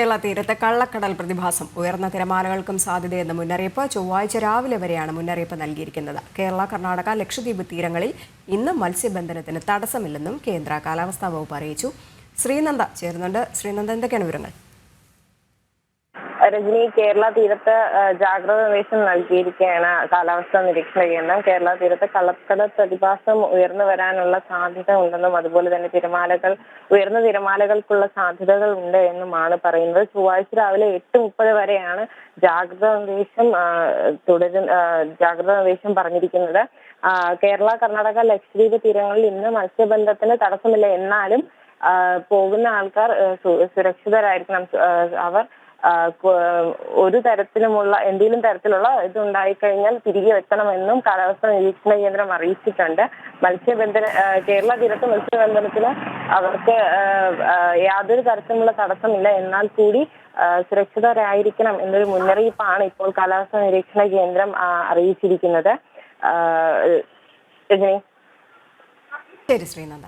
കേരള തീരത്ത് കള്ളക്കടൽ പ്രതിഭാസം. ഉയർന്ന തിരമാലകൾക്കും സാധ്യതയെന്ന മുന്നറിയിപ്പ് ചൊവ്വാഴ്ച രാവിലെ വരെയാണ് മുന്നറിയിപ്പ് നൽകിയിരിക്കുന്നത്. കേരള കർണാടക ലക്ഷദ്വീപ് തീരങ്ങളിൽ ഇന്ന് മത്സ്യബന്ധനത്തിന് തടസ്സമില്ലെന്നും കേന്ദ്ര കാലാവസ്ഥാ വകുപ്പ് അറിയിച്ചു. ശ്രീനന്ദ ചേരുന്നുണ്ട്. ശ്രീനന്ദ എന്തൊക്കെയാണ് വിവരങ്ങൾ? രജനി കേരള തീരത്ത് ജാഗ്രത നിർദ്ദേശം നൽകിയിരിക്കുകയാണ്. കാലാവസ്ഥാ നിരീക്ഷണ കേന്ദ്രം കേരള തീരത്ത് കള്ളക്കട പ്രതിഭാസം ഉയർന്നു വരാനുള്ള സാധ്യത ഉണ്ടെന്നും അതുപോലെ തന്നെ തിരമാലകൾ ഉയർന്ന തിരമാലകൾക്കുള്ള സാധ്യതകൾ ഉണ്ട് എന്നുമാണ് പറയുന്നത്. ചൊവ്വാഴ്ച രാവിലെ എട്ട് മുപ്പത് വരെയാണ് ജാഗ്രത നിർദ്ദേശം തുടരുന്ന ജാഗ്രത നിർദ്ദേശം പറഞ്ഞിരിക്കുന്നത്. കേരള കർണാടക ലക്ഷദ്വീപ് തീരങ്ങളിൽ ഇന്ന് മത്സ്യബന്ധത്തിന് തടസ്സമില്ല. എന്നാലും പോകുന്ന ആൾക്കാർ സുരക്ഷിതരായിരിക്കണം അവർ ഒരു തരത്തിലുമുള്ള എന്തെങ്കിലും തരത്തിലുള്ള ഇത് ഉണ്ടായിക്കഴിഞ്ഞാൽ തിരികെ വെക്കണമെന്നും കാലാവസ്ഥ നിരീക്ഷണ കേന്ദ്രം അറിയിച്ചിട്ടുണ്ട്. മത്സ്യബന്ധന കേരള തീരത്ത് മത്സ്യബന്ധനത്തിന് അവർക്ക് യാതൊരു തരത്തിലുള്ള തടസ്സമില്ല. എന്നാൽ കൂടി സുരക്ഷിതരായിരിക്കണം എന്നൊരു മുന്നറിയിപ്പാണ് ഇപ്പോൾ കാലാവസ്ഥ നിരീക്ഷണ കേന്ദ്രം അറിയിച്ചിരിക്കുന്നത്. ശരി ശ്രീനന്ദ.